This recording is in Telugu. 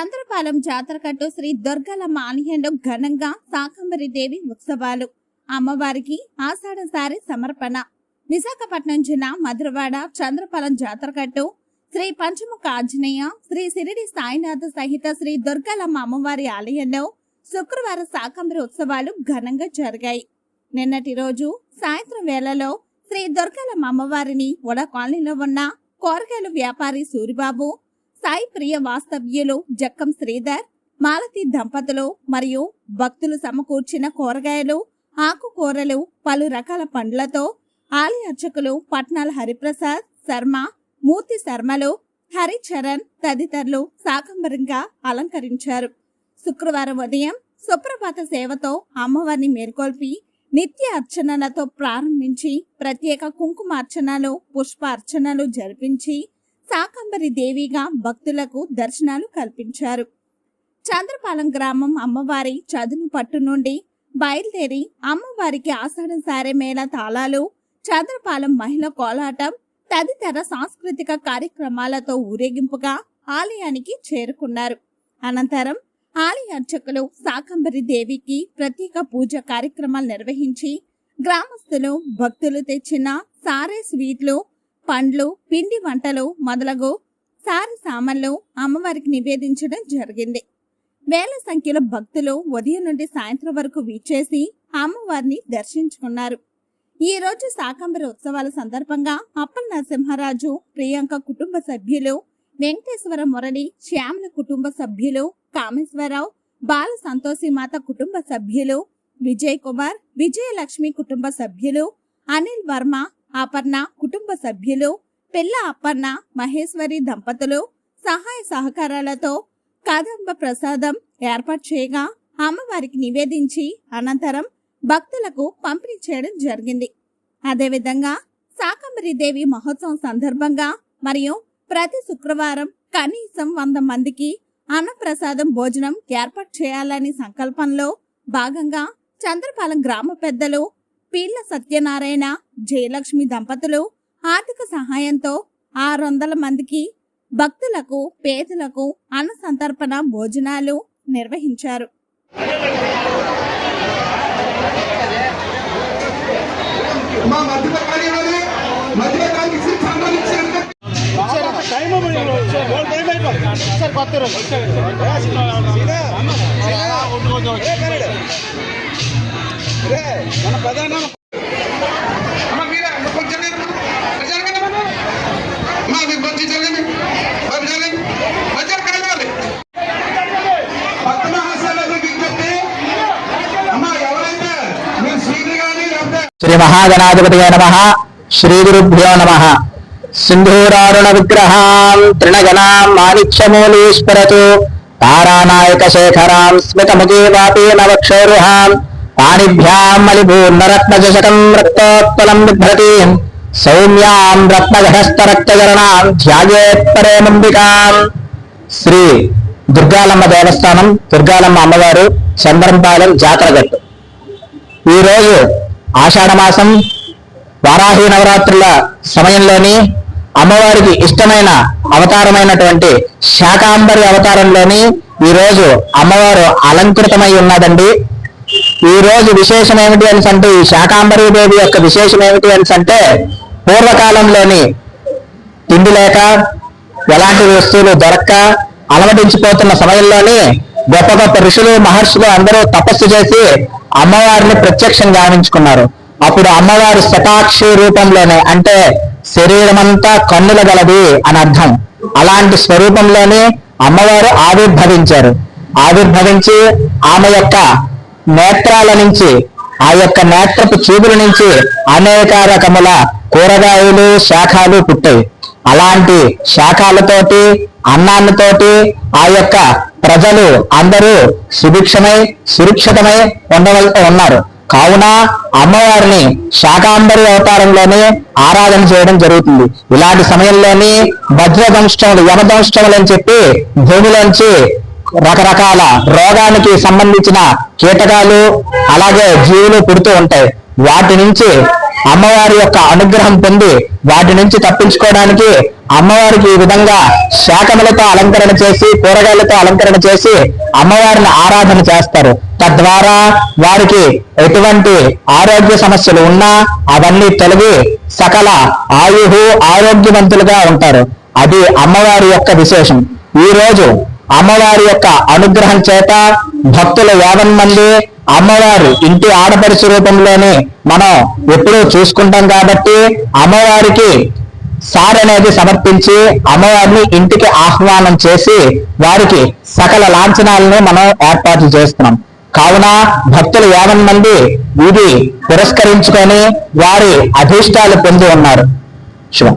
చంద్రపాలెం జాతరకట్టు శ్రీ దుర్గలమ్మ ఆలయంలో ఘనంగా శాకంబరి దేవి ఉత్సవాలు. అమ్మవారికి ఆషాఢసారి సమర్పణ. విశాఖపట్నం జిల్లా మధురవాడ చంద్రపాలెం జాతరకట్టు శ్రీ పంచముఖ ఆంజనేయ శ్రీ సిరిడి సాయినాథ సహిత శ్రీ దుర్గలమ్మ అమ్మవారి ఆలయంలో శుక్రవారం శాకంబరి ఉత్సవాలు ఘనంగా జరిగాయి. నిన్నటి రోజు సాయంత్రం వేళలో శ్రీ దుర్గలమ్మ అమ్మవారిని ఉడ కాలనీలో ఉన్న కూరగాయల వ్యాపారి సూరిబాబు సాయి ప్రియ వాస్తవ్యులు జక్కం శ్రీధర్ మాలతి దంపతులు మరియు భక్తులు సమకూర్చిన కూరగాయలు ఆకుకూరలు పలు రకాల పండ్లతో ఆలయ అర్చకులు పట్నాల హరిప్రసాద్ శర్మ మూర్తి శర్మలు హరిచరణ్ తదితరులు సాకంబరంగా అలంకరించారు. శుక్రవారం ఉదయం సుప్రభాత సేవతో అమ్మవారిని మేల్కొల్పి నిత్య అర్చనలతో ప్రారంభించి ప్రత్యేక కుంకుమార్చనలు పుష్పార్చనలు జరిపించి శాకంబరి దేవిగా భక్తులకు దర్శనాలు కల్పించారు. చంద్రపాలెం గ్రామం అమ్మవారి చదును పట్టు నుండి బయలుదేరి అమ్మవారికి ఆషాఢ సారే మేళ తాళాలు చంద్రపాలెం మహిళ కోలాటం తదితర సాంస్కృతిక కార్యక్రమాలతో ఊరేగింపుగా ఆలయానికి చేరుకున్నారు. అనంతరం ఆలయ అర్చకులు శాకంబరి దేవికి ప్రత్యేక పూజ కార్యక్రమాలు నిర్వహించి గ్రామస్తులు భక్తులు తెచ్చిన సారే స్వీట్లు పండ్లు పిండి వంటలు మొదలగు సారి సామాన్లు అమ్మవారికి నివేదించడం జరిగింది. వేల సంఖ్యలో భక్తులు ఉదయం నుండి సాయంత్రం వరకు వీచేసి అమ్మవారిని దర్శించుకున్నారు. ఈ రోజు శాకంబరి ఉత్సవాల సందర్భంగా అప్పల నరసింహరాజు ప్రియాంక కుటుంబ సభ్యులు వెంకటేశ్వర మురళి శ్యామల కుటుంబ సభ్యులు కామేశ్వరరావు బాల సంతోషి మాత కుటుంబ సభ్యులు విజయ్ కుమార్ విజయలక్ష్మి కుటుంబ సభ్యులు అనిల్ వర్మ అపర్ణ కుటుంబ సభ్యులు పిల్ల అపర్ణ మహేశ్వరి దంపతులు సహాయ సహకారాలతో కదంబ ప్రసాదం ఏర్పాటు చేయగా అమ్మవారికి నివేదించి అనంతరం భక్తులకు పంపిణీ చేయడం జరిగింది. అదేవిధంగా శాకంబరి దేవి మహోత్సవం సందర్భంగా మరియు ప్రతి శుక్రవారం కనీసం వంద మందికి అన్నప్రసాదం భోజనం ఏర్పాటు చేయాలని సంకల్పంలో భాగంగా చంద్రపాలెం గ్రామ పెద్దలు పీళ్ళ సత్యనారాయణ జయలక్ష్మి దంపతులు ఆర్థిక సహాయంతో ఆరు వందల మందికి భక్తులకు పేదలకు అన్న సంతర్పణ భోజనాలు నిర్వహించారు. సార్ మన ప్రధాన శ్రీ మహాగణాధిపతి నమ. శ్రీ గురుభ్యో నమ. సింధూరారుణ విగ్రహాం తృణగణాం మాణిక్యమూలీశ్వరతు తారానాయక శేఖరాం స్మితముఖే వాపే నవక్షోరుహాం పాణిభ్యాం మలిభూర్ణరత్నజశకం రక్తోత్పలం బిభ్రతి సౌమ్యాం రత్నఘటస్థరక్తగరణాం ధ్యాయేత్పరేమంబికాం శ్రీ దుర్గాలమ్మ దేవస్థానం దుర్గాలమ్మ అమ్మవారు చంద్రంపాలెం జాతరగట్టు. ఈ రోజు ఆషాఢ మాసం వారాహి నవరాత్రుల సమయంలోని అమ్మవారికి ఇష్టమైన అవతారమైనటువంటి శాకాంబరి అవతారంలోని ఈ రోజు అమ్మవారు అలంకృతమై ఉన్నదండి. ఈ రోజు విశేషం ఏమిటి అని అంటే ఈ శాకాంబరి దేవి యొక్క విశేషం ఏమిటి అని అంటే పూర్వకాలంలోని తిండి లేక ఎలాంటి వస్తువులు దొరక్క అలవటించిపోతున్న సమయంలోనే గొప్ప గొప్ప ఋషులు మహర్షులు అందరూ తపస్సు చేసి అమ్మవారిని ప్రత్యక్షం గావించుకున్నారు. అప్పుడు అమ్మవారు శతాక్షి రూపంలోనే అంటే శరీరమంతా కన్నుల గలది అని అర్థం. అలాంటి స్వరూపంలోనే అమ్మవారు ఆవిర్భవించారు. ఆవిర్భవించి ఆమె యొక్క నేత్రాల నుంచి ఆ యొక్క నేత్రపు చూపుల నుంచి అనేక రకముల కూరగాయలు శాఖలు పుట్టాయి అలాంటి శాఖలతోటి అన్నాన్నతోటి ఆ యొక్క ప్రజలు అందరూ సుభిక్షమై సురక్షితమై ఉండవల్ ఉన్నారు. కావున అమ్మవారిని శాకాంబరి అవతారంలోనే ఆరాధన చేయడం జరుగుతుంది. ఇలాంటి సమయంలోని వజ్రదంష్టములు యమదంష్టములు అని చెప్పి భూమిలోంచి రకరకాల రోగానికి సంబంధించిన కీటకాలు అలాగే జీవులు పుడుతూ ఉంటాయి. వాటి నుంచి అమ్మవారి యొక్క అనుగ్రహం పొంది వాటి నుంచి తప్పించుకోవడానికి అమ్మవారికి ఈ విధంగా శాఖములతో అలంకరణ చేసి కూరగాయలతో అలంకరణ చేసి అమ్మవారిని ఆరాధన చేస్తారు. తద్వారా వారికి ఎటువంటి ఆరోగ్య సమస్యలు ఉన్నా అవన్నీ తొలగి సకల ఆయుహు ఆరోగ్యవంతులుగా ఉంటారు. అది అమ్మవారి యొక్క విశేషం. ఈ రోజు అమ్మవారి యొక్క అనుగ్రహం చేత భక్తులు యావన్ మంది అమ్మవారు ఇంటి ఆడపడుచు రూపంలోనే మనం ఎప్పుడూ చూసుకుంటాం కాబట్టి అమ్మవారికి సార్ అనేది సమర్పించి అమ్మవారిని ఇంటికి ఆహ్వానం చేసి వారికి సకల లాంఛనాలను మనం ఏర్పాట్లు చేస్తున్నాం. కావున భక్తులు యావన్ మంది ఇది పురస్కరించుకొని వారి అభీష్టాలు పొంది ఉన్నారు. శుభం